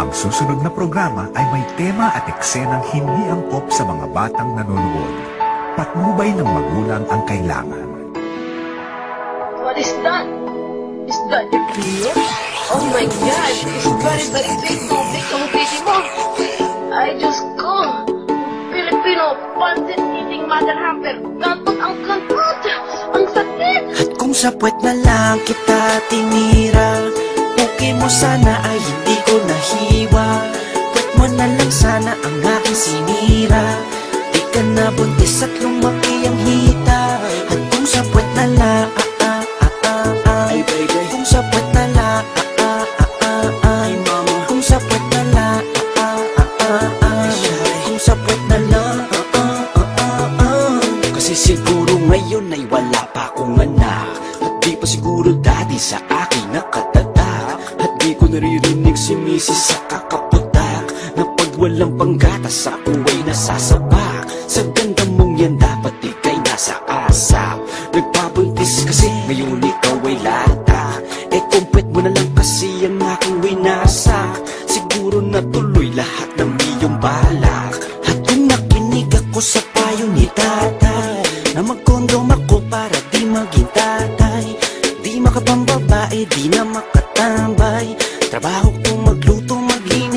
Ang susunod na programa ay may tema at eksenang hindi angkop sa mga batang nanonood. Patnubay ng magulang ang kailangan. What is that? Is that your beer? Oh my god, it's very very big. Tubig ang titi mo. Ay, Diyos ko. Filipino, pancit eating mother hamper. Kantot ang kantot. Ang sakit. At kung sa puwet na lang kita tinira Puki mo sana ay hindi ko nahiwa Puwet mo na lang sana ang aking sinira Di ka na buntis at lumaki ang hita At kung sa puwet na lang ah, ah, ah, ah, ah. Kung sa puwet na ah, ah, ah, ah, ah. Kung sa puwet na ah, ah, ah, ah, ah. Kung sa puwet na ah, ah, ah, ah, ah. Kasi siguro ngayon ay wala pa akong anak At di pa siguro dati sa akin misis sa kakaputak Na pag walang panggatas ako ay nasasabak. Sa ganda mong yan dapat ikay nasa asap Nagpabuntis kasi ngayon ikaw ay lata. Eh kumpet mo na lang kasi ang aking winasak Siguro natuloy lahat ng iyong balak. At kung nakinig ako sa payo ni tatay Na magkondom ako para di maging tatay. Di makapambabae, di na makatambay. Trabaho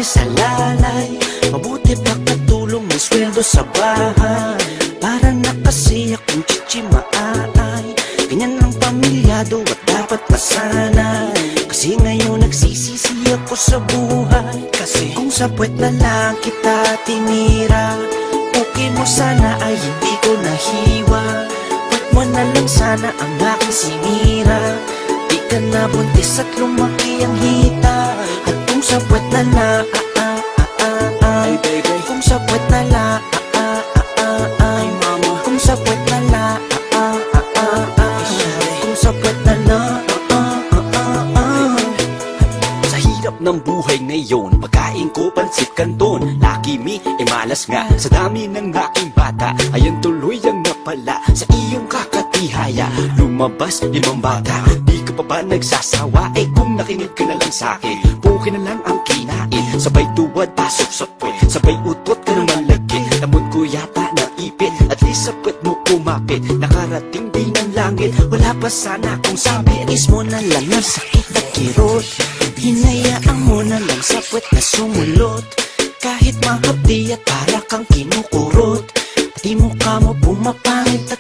sa lalay. Mabuti pa katulong may sweldo sa bahay. Para na kasi akong chichi maay Ganyan ang pamilyado at dapat masanay. Kasi ngayon nagsisisi ako sa buhay. Kasi kung sa puwet na lang kita tinira Okay mo sana ay hindi ko nahiwa. Puwet mo na lang sana ang aking sinira. Di ka na buntis at lumaki ang hita. At kung sa puwet na lang ah, ah, ah, ah, ah. Kung sa puwet na ah, ah, ah, ah, ah. Kung sa puwet na ah, ah, ah, ah, ah. Kung sa puwet na ah, ah, ah, ah, ah. Sa hirap ng buhay ngayon Pagkain ko pansit kanton Lucky me, eh malas nga Sa dami ng aking bata Ayan tuloy ang napala Sa iyong kakatihaya Lumabas limang bata. Di ka pa ba nagsasawa? Eh kung nakinig ka na lang sa'kin Puki na lang ang kinain. Sabay tuwad, pasok sa puwet. Sabay utot ka naman lagkit Lamon ko yata ng ipit At least sa puwet mo kumapit. Nakarating din ng langit. Wala pa sana kung sabi. Is mo na lang ng sakit at kirot. Hinayaan mo na lang sa puwet na sumulot. Kahit mahapdi at para kang kinukurot. Pati mukha mo pumapangit at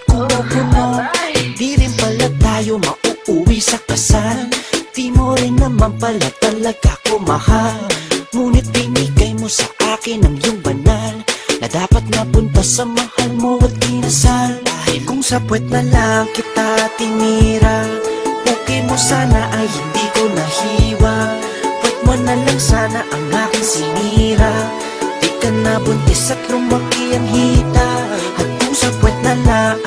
Di mo rin naman pala talaga ko mahal Ngunit binigay mo sa akin ang iyong banal Na dapat napunta sa mahal mo at kinasal. Dahil kung sa puwet na lang kita tinira Okay mo sana ay hindi ko nahiwa. Puwet mo na lang sana ang aking sinira. Di ka na buntis at lumaki ang hita. At kung sa puwet na lang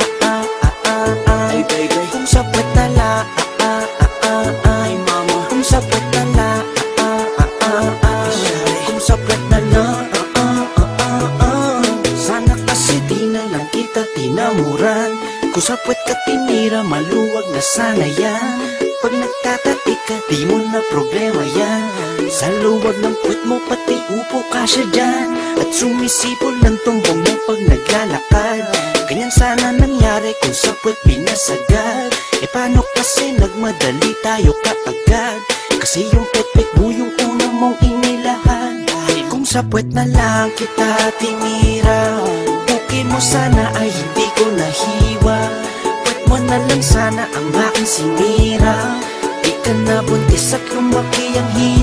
Kung sa puwet ka tinira maluwag na sana yan. Pag nagtatati ka di mo na problema yan. Sa luwag ng puwet mo pati upo ka siya dyan. At sumisipol ng tumbong mo pag naglalakad. Ganyan sana nangyari kung sa puwet pinasagad. E paano kasi nagmadali tayo kaagad? Kasi yung pekpek mo yung una mong inilahan. Kung sa puwet na lang kita tinira Okay mo sana sinira Di ka na buntis at lumaki ang hita